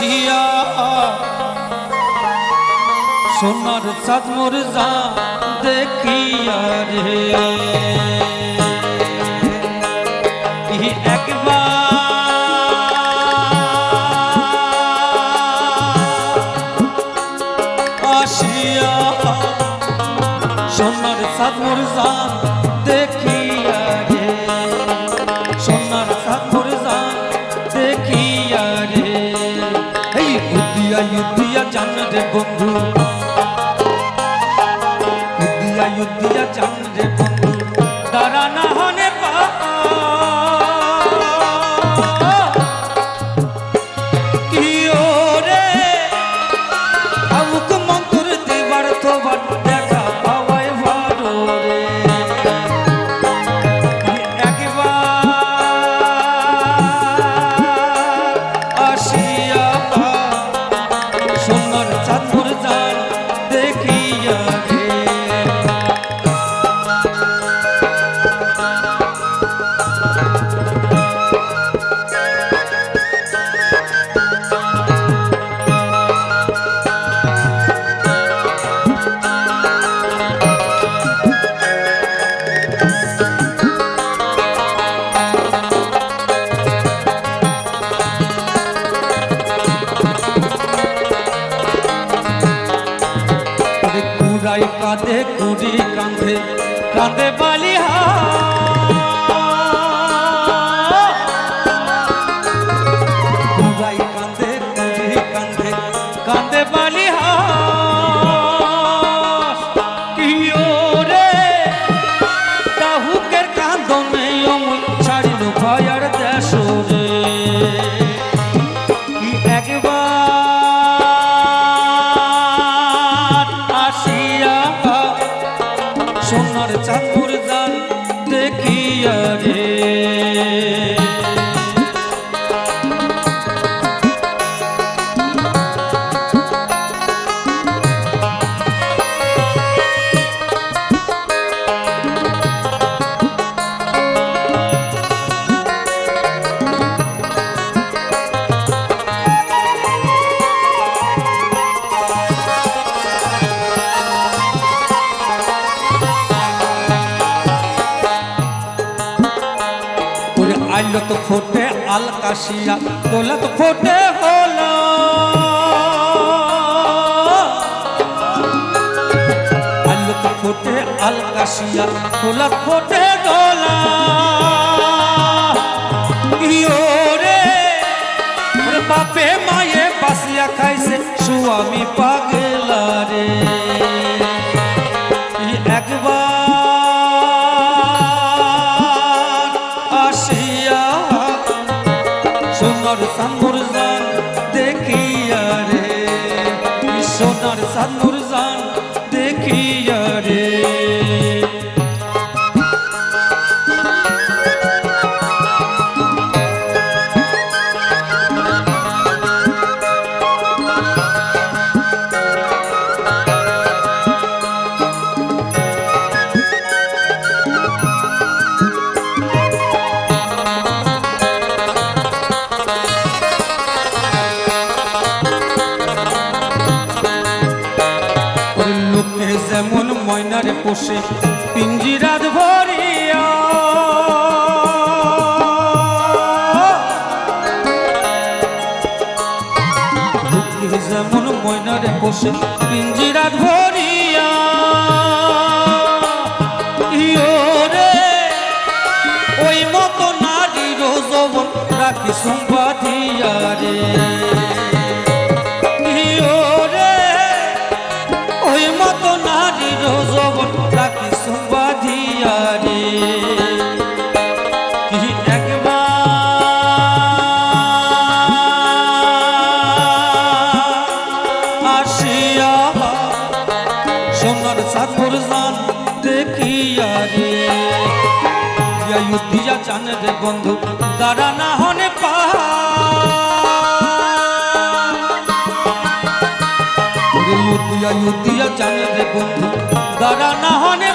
আসিয়া। সোনার চাঁদ মোর যা দেখিয়া রে। আসিয়া। সোনার চাঁদ মোর যা বন্ধু কাঁধে কুড়ি কাঁধে কাঁধে বালিহা ভয়ার দেশরে কি একবার আসিয়া সোনার চাঁদপুর ওরে আইল তো ফোটে আল কাশিয়া দৌলত ফোটে হলো। আইল তো ফোটে আল কাশিয়া দৌলত ফোটে রে বাপে সোনার সান্দুর জান দেখিয়া রে সোনার সানুর পোষে পিঞ্জিরাত ভরিয়া। যেমন ময়নারে পোষে পিঞ্জিরাত ভরিয়া। ইয়ো রে, ওই মতো নারীর যৌবন রাখি সম্পাদিয়া রে। সাতপুর দেখিয়া দিয়া বন্ধু দাঁড়া না হনে পা। জান রে বন্ধু না হনে